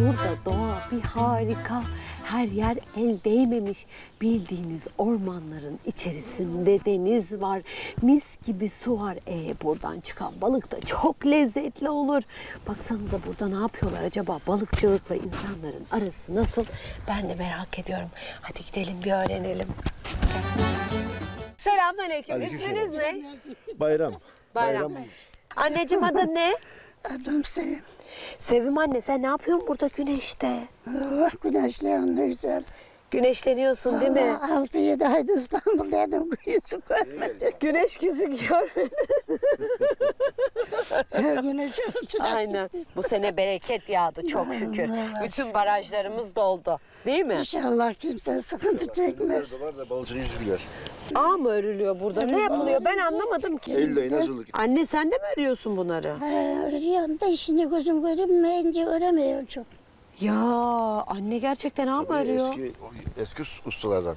Burada doğa bir harika. Her yer el değmemiş. Bildiğiniz ormanların içerisinde deniz var. Mis gibi su var. E buradan çıkan balık da çok lezzetli olur. Baksanıza burada ne yapıyorlar acaba? Balıkçılıkla insanların arası nasıl? Ben de merak ediyorum. Hadi gidelim bir öğrenelim. Selamünaleyküm. Aleykümselam. İsminiz ne? Bayram. Bayram. Anneciğim adın ne? Adım Sevim. Sevim anne sen ne yapıyorsun burada güneşte? Oh, güneşleyen ne güzel. Güneşleniyorsun değil mi? 6-7 ayda İstanbul'daydım. Yüzü görmedim. Güneş gözüküyor. Her güneş. Aynen. Bu sene bereket yağdı çok şükür. Bütün barajlarımız doldu. Değil mi? İnşallah kimse sıkıntı çekmez. Var da balıkçının yüzü güler. Ağ mı örülüyor burada? Ne yapılıyor? Ben anlamadım ki. Eylül ayı hazırlık. Anne sen de mi örüyorsun bunları? He, örüyorsun da işini gözüm görünmeyince öremiyor çok. Ya anne gerçekten ağ mı örüyor? Eski, eski ustalardan.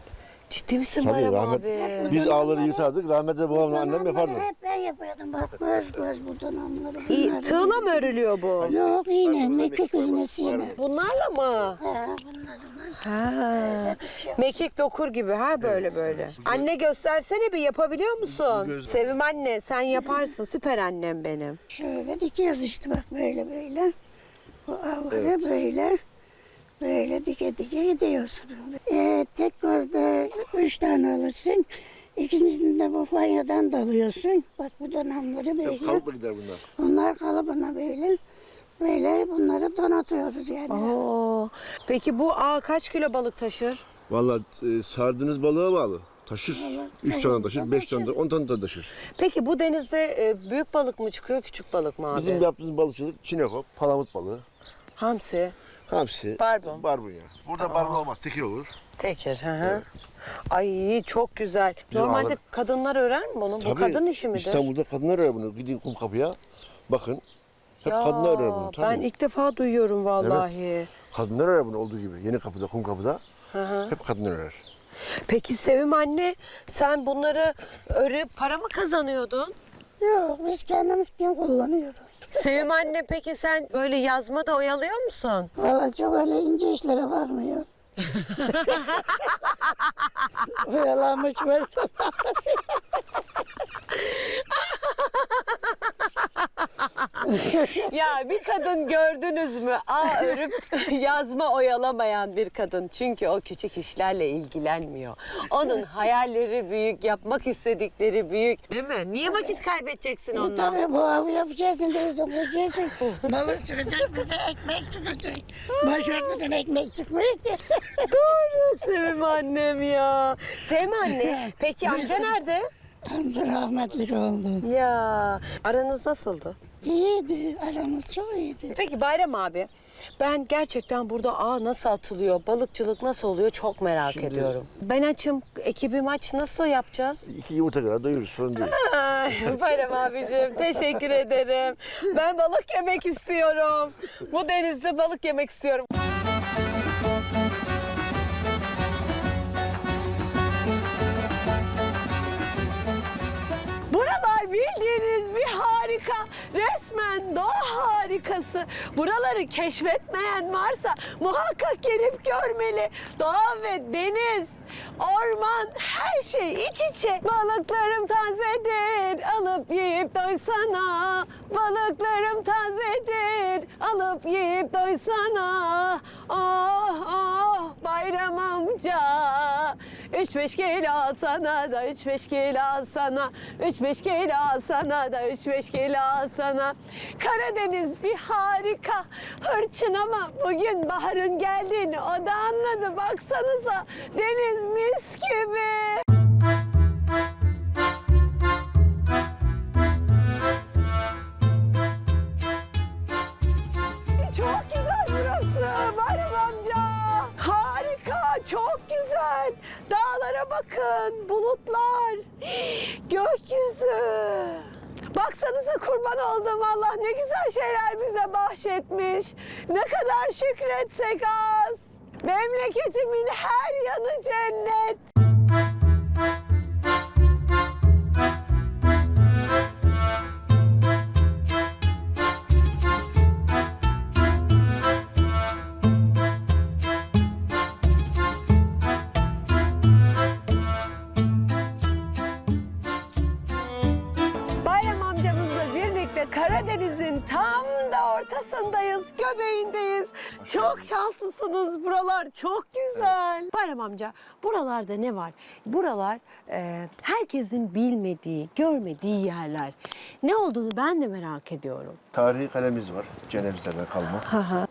Ciddi misin Tabii Bayram rahmet. abi? Biz ağları yırtardık. Rahmetli babamla annem yapardı. Hep ben yapıyordum. Bak göz göz bu donanımları. İyi, tığla mı örülüyor bu? Yok iğne, mekik iğnesiyle. Bunlarla mı? He, bunlar Ha. Mekik dokur gibi ha böyle böyle. Anne göstersene bir yapabiliyor musun? Sevim anne sen yaparsın süper annem benim. Şöyle dikiyoruz işte bak böyle böyle. Bu avları böyle. Böyle dike dike gidiyorsun. Ee, tek gözde üç tane alırsın. İkincisinde bu fanyadan dalıyorsun. Bak bu donanımları böyle. Kalıpla gider bunlar. Bunlar kalıbına böyle. Böyle bunları donatıyoruz yani. Oo. Peki bu ağ kaç kilo balık taşır? Vallahi e, sardığınız balığa bağlı. Taşır. Üç tane taşır, beş tane taşır, on tane de taşır. Peki bu denizde e, büyük balık mı çıkıyor küçük balık mı abi? Bizim yaptığımız balıkçılık çinekop, palamut balığı, Hamsi, hamsi, Barbun. barbunya. Burada barbun olmaz, tekir olur. tekir. Hı hı. Ay çok güzel. Bizim Normalde ağlar- kadınlar örer mi bunu? Bu Tabii, kadın işi midir? İstanbul'da kadınlar örer bunu. Gidin kum kapıya, bakın. Hep Ya, kadınlar örer bunu. Tabii. Ben ilk defa duyuyorum vallahi. Kadınlar örer bunu olduğu gibi. Yeni kapıda, kum kapıda. Hı hı. Hep kadınlar örer. Peki Sevim anne sen bunları örüp para mı kazanıyordun? Yok biz kendimiz kim kullanıyoruz. Sevim anne peki sen böyle yazma da oyalıyor musun? Valla çok öyle ince işlere bakmıyor. Oyalamış varsa. Ya bir kadın gördünüz mü? Aa örüp yazma oyalamayan bir kadın. Çünkü o küçük işlerle ilgilenmiyor. Onun hayalleri büyük, yapmak istedikleri büyük. Değil mi? Niye vakit kaybedeceksin E, onunla? tabii bu avı yapacaksın, deniz okuyacaksın. Balık çıkacak, bize ekmek çıkacak. Başörtüden ekmek çıkmıyor ki. Doğru Sevim annem ya. Sevim anne, peki amca nerede? Amca rahmetlik oldu. Ya aranız nasıldı? İyiydi, aramız çok iyiydi. Peki Bayram abi, ben gerçekten burada ağ nasıl atılıyor, balıkçılık nasıl oluyor çok merak Şimdi- ediyorum. Ben açım, ekibim aç, nasıl yapacağız? İki yumurta kadar doyururuz, sorun değil. Ay, Bayram abicim teşekkür ederim. Ben balık yemek istiyorum. Bu denizde balık yemek istiyorum. Harika. Resmen doğa harikası. Buraları keşfetmeyen varsa muhakkak gelip görmeli. Doğa ve deniz, orman her şey iç içe. Balıklarım tazedir, alıp yiyip doysana. Balıklarım tazedir, alıp yiyip doysana. Oh oh bayram amca. Üç beş kilo alsana da üç beş kilo alsana. Üç beş kilo alsana da üç beş kilo alsana. Karadeniz bir harika. Hırçın ama bugün baharın geldiğini o da anladı. Baksanıza deniz mis gibi. Bakın, bulutlar, gökyüzü. Baksanıza kurban olduğum Allah ne güzel şeyler bize bahşetmiş. Ne kadar şükretsek az. Memleketimin her yanı cennet. Çok şanslısınız. Buralar çok güzel. Bayram amca buralarda ne var? Buralar e, herkesin bilmediği, görmediği yerler. Ne olduğunu ben de merak ediyorum. Tarihi kalemiz var. Cenevizlerden kalma.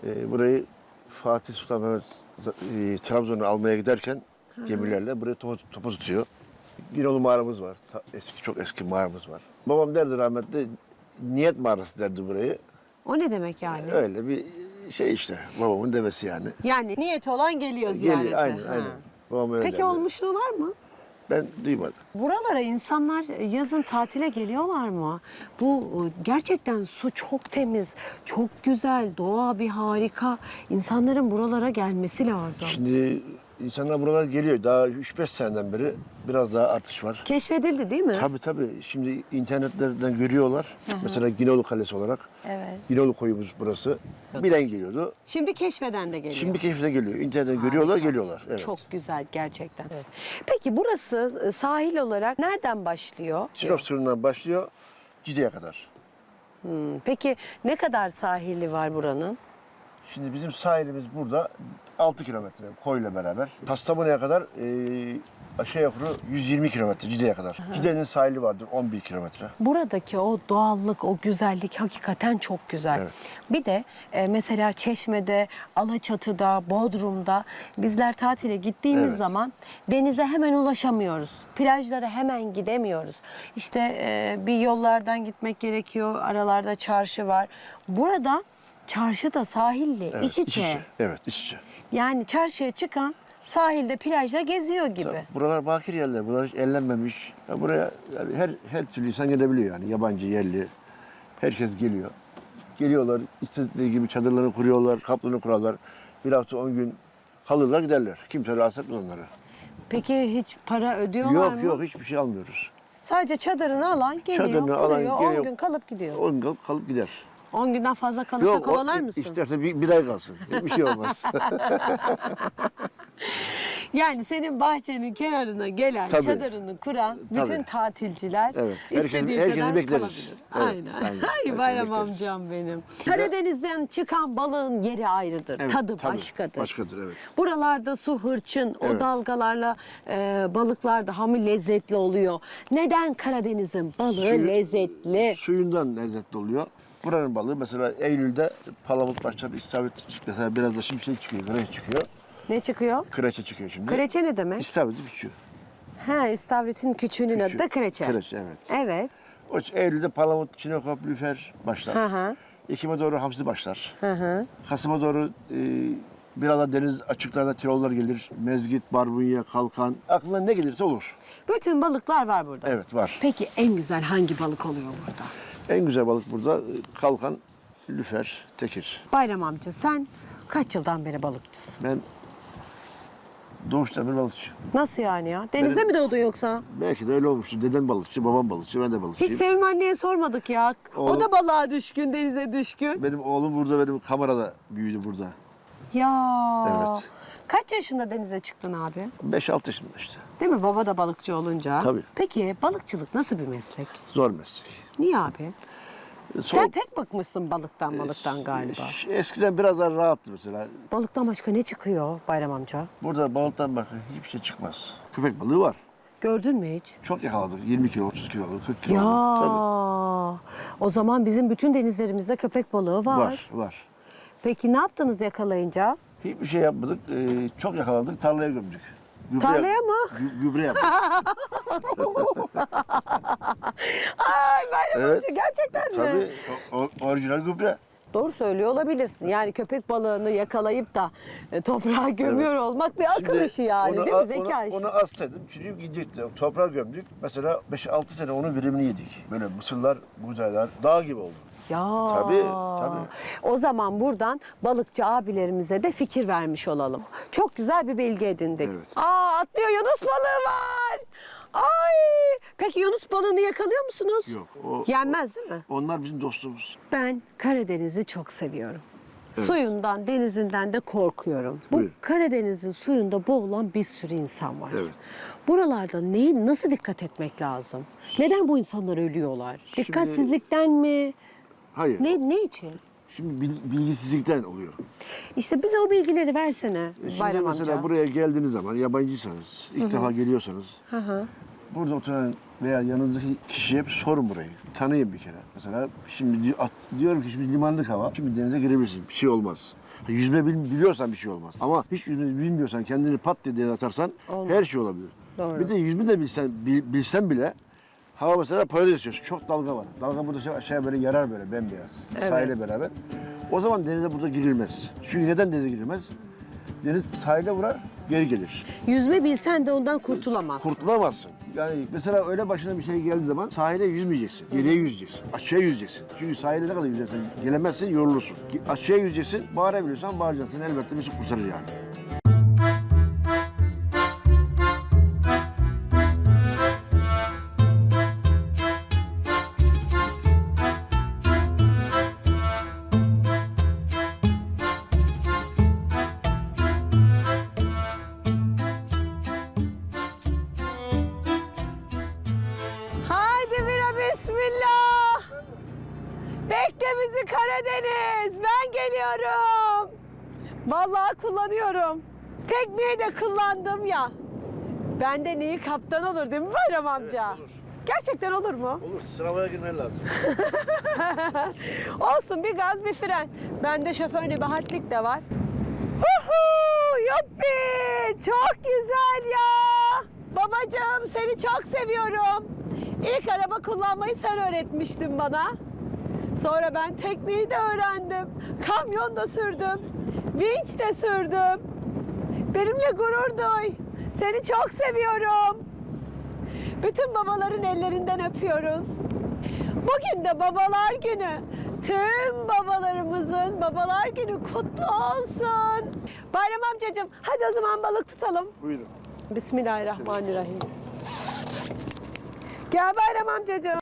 Ee, burayı Fatih Sultan Mehmet e, Trabzon'u almaya giderken gemilerle buraya topu, topu tutuyor. Ginolu mağaramız var. Ta- eski çok eski mağaramız var. Babam derdi rahmetli niyet mağarası derdi burayı. O ne demek yani? Öyle bir şey işte babamın demesi yani. Yani niyeti olan geliyor ziyarete. Geliyor, aynen Ha. aynen. Babam öyle Peki derdi. olmuşluğu var mı? Ben duymadım. Buralara insanlar yazın tatile geliyorlar mı? Bu e, gerçekten su çok temiz, çok güzel, doğa bir harika. İnsanların buralara gelmesi lazım. Şimdi insanlar buralar geliyor. Daha 3-5 seneden beri biraz daha artış var. Keşfedildi değil mi? Tabii tabii. Şimdi internetlerden görüyorlar. Mesela Ginolu Kalesi olarak. Evet. Ginolu koyumuz burası. Bilen geliyordu. Şimdi keşfeden de geliyor. Şimdi keşfete geliyor. İnternetten görüyorlar, geliyorlar. Evet. Çok güzel gerçekten. Peki burası e, sahil olarak nereden başlıyor? Sinop sınırından başlıyor Cide'ye kadar. Hmm, Peki ne kadar sahili var buranın? Şimdi bizim sahilimiz burada 6 kilometre koyla beraber. Kastamonu'ya kadar e, aşağı yukarı 120 kilometre Cide'ye kadar. Cide'nin sahili vardır 11 kilometre. Buradaki o doğallık, o güzellik hakikaten çok güzel. Evet. Bir de e, mesela Çeşme'de, Alaçatı'da, Bodrum'da bizler tatile gittiğimiz Evet. zaman denize hemen ulaşamıyoruz. Plajlara hemen gidemiyoruz. İşte e, bir yollardan gitmek gerekiyor. Aralarda çarşı var. Burada çarşı da sahille Evet, iç içe. Evet, iç içe. Yani çarşıya çıkan sahilde, plajda geziyor gibi. Buralar bakir yerler, buralar hiç ellenmemiş. Ya buraya yani her her türlü insan gelebiliyor yani yabancı, yerli. Herkes geliyor. Geliyorlar, istedikleri gibi çadırlarını kuruyorlar, kaplarını kurarlar. Bir hafta on gün kalırlar giderler. Kimse rahatsız etmez onları. Peki hiç para ödüyorlar yok mı? yok hiçbir şey almıyoruz. Sadece çadırını alan geliyor, Çadırını kuruyor, alan 10 geliyor. gün kalıp gidiyor. 10 gün kalıp gider. 10 günden fazla kalırsa o- kovalar mısın? İsterse bir, bir ay kalsın. Bir şey olmaz. Yani senin bahçenin kenarına gelen, Tabii. çadırını kuran bütün Tabii. tatilciler Evet. Herkes- istediği herkesi kadar bekleriz. kalabilir. Evet, aynen. aynen. Ay Herkesi bayram bekleriz. amcam benim. Karadeniz'den çıkan balığın yeri ayrıdır. Evet, Tadı tabii. başkadır. Başkadır, evet. Buralarda su hırçın, o Evet. dalgalarla e, balıklar daha mı lezzetli oluyor? Neden Karadeniz'in balığı Suyu- lezzetli? Suyundan lezzetli oluyor. Buranın balığı mesela Eylül'de palamut başlar, istavrit mesela biraz da şimdi şey çıkıyor, kreçe çıkıyor. Ne çıkıyor? Kreçe çıkıyor şimdi. Kreçe ne demek? İstavriti pişiyor. Ha, istavritin küçüğünün adı da kreçe. Kreçe evet. Evet. O Eylül'de palamut, çinekop, lüfer başlar. Hı hı. Ekim'e doğru hamsi başlar. Hı hı. Kasım'a doğru e, biraz da deniz açıklarda tirollar gelir. Mezgit, barbunya, kalkan. Aklına ne gelirse olur. Bütün balıklar var burada. Evet var. Peki en güzel hangi balık oluyor burada? En güzel balık burada kalkan, lüfer, tekir. Bayram amca sen kaç yıldan beri balıkçısın? Ben doğuştan beri balıkçı. Nasıl yani ya? Denizde Benim- mi doğdun yoksa? Belki de öyle olmuştur. Dedem balıkçı, babam balıkçı, ben de Hiç balıkçıyım. Sevim anneye sormadık ya. O Oğlum- da balığa düşkün, denize düşkün. Benim oğlum burada, benim kamerada büyüdü burada. Ya. Evet. Kaç yaşında denize çıktın abi? 5-6 yaşında işte. Değil mi? Baba da balıkçı olunca. Tabii. Peki balıkçılık nasıl bir meslek? Zor meslek. Niye abi? Son- Sen pek bıkmışsın balıktan balıktan galiba. Eskiden biraz daha rahattı mesela. Balıktan başka ne çıkıyor Bayram amca? Burada balıktan başka hiçbir şey çıkmaz. Köpek balığı var. Gördün mü hiç? Çok yakaladık. 20 kilo, 30 kilo, 40 kilo. Ya Tabii. o zaman bizim bütün denizlerimizde köpek balığı var. Var, var. Peki ne yaptınız yakalayınca? Hiçbir şey yapmadık. Ee, çok yakaladık. Tarlaya gömdük. Gübre Tarlaya mı? Gü- gübre yaptık. Ay Bayram Evet. amca gerçekten mi? Tabii. O, o- orijinal gübre. Doğru söylüyor olabilirsin. Yani köpek balığını yakalayıp da e, toprağa gömüyor olmak bir akıl Şimdi işi yani onu değil mi? a- Zeka onu, işi. onu assaydım çürüyüp gidecekti. Toprağa gömdük. Mesela 5-6 sene onun verimini yedik. Böyle mısırlar, buğdaylar dağ gibi oldu. Ya. Tabii, tabii. O zaman buradan balıkçı abilerimize de fikir vermiş olalım. Çok güzel bir bilgi edindik. Evet. Aa atlıyor Yunus balığı var. Ay! Peki Yunus balığını yakalıyor musunuz? Yok, o- Yenmez değil mi? Onlar bizim dostumuz. Ben Karadeniz'i çok seviyorum. Suyundan, denizinden de korkuyorum. Bu Buyurun. Karadeniz'in suyunda boğulan bir sürü insan var. Evet. Buralarda neyi nasıl dikkat etmek lazım? Neden bu insanlar ölüyorlar? Dikkatsizlikten mi? Hayır. Ne ne için? Şimdi bil- bilgisizlikten oluyor. İşte bize o bilgileri versene E Şimdi Bayram mesela amca. buraya geldiğiniz zaman yabancıysanız, ilk defa geliyorsanız Hı hı. burada oturan veya yanınızdaki kişiye bir sorun burayı. Tanıyın bir kere. Mesela şimdi di- at- diyorum ki şimdi limanlık hava. Şimdi denize girebilirsin. Bir şey olmaz. Ha, Yüzme bil- biliyorsan bir şey olmaz. Ama hiç yüzme bilmiyorsan kendini pat diye denize atarsan Olmaz. her şey olabilir. Doğru. Bir de yüzme de bilsen, bil- bilsen bile hava mesela paralel esiyor. Çok dalga var. Dalga burada şey- aşağıya böyle yarar böyle bembeyaz. Evet. Sahile beraber. O zaman denize burada girilmez. Çünkü neden denize girilmez? Deniz sahile vurar, geri gelir. Yüzme bilsen de ondan kurtulamazsın. Kurtulamazsın. Yani mesela öyle başına bir şey geldiği zaman sahile yüzmeyeceksin. Geriye yüzeceksin. Aşağıya yüzeceksin. Çünkü sahile ne kadar yüzersen gelemezsin, yorulursun. Aşağıya yüzeceksin, bağırabiliyorsan bağıracaksın. Elbette bir şey kurtarır yani. Bizi Karadeniz. Ben geliyorum. Vallahi kullanıyorum. Tekneyi de kullandım ya. Benden iyi kaptan olur değil mi Bayram amca? olur. Gerçekten olur mu? Olur, sınavaya girmen lazım. Olsun bir gaz bir fren. Bende şoför nebahatlik de var. Huhu, yuppi! Çok güzel ya. Babacığım seni çok seviyorum. İlk araba kullanmayı sen öğretmiştin bana. Sonra ben tekneyi de öğrendim. Kamyon da sürdüm. Vinç de sürdüm. Benimle gurur duy. Seni çok seviyorum. Bütün babaların ellerinden öpüyoruz. Bugün de babalar günü. Tüm babalarımızın babalar günü kutlu olsun. Bayram amcacığım hadi o zaman balık tutalım. Buyurun. Bismillahirrahmanirrahim. Gel Bayram amcacığım.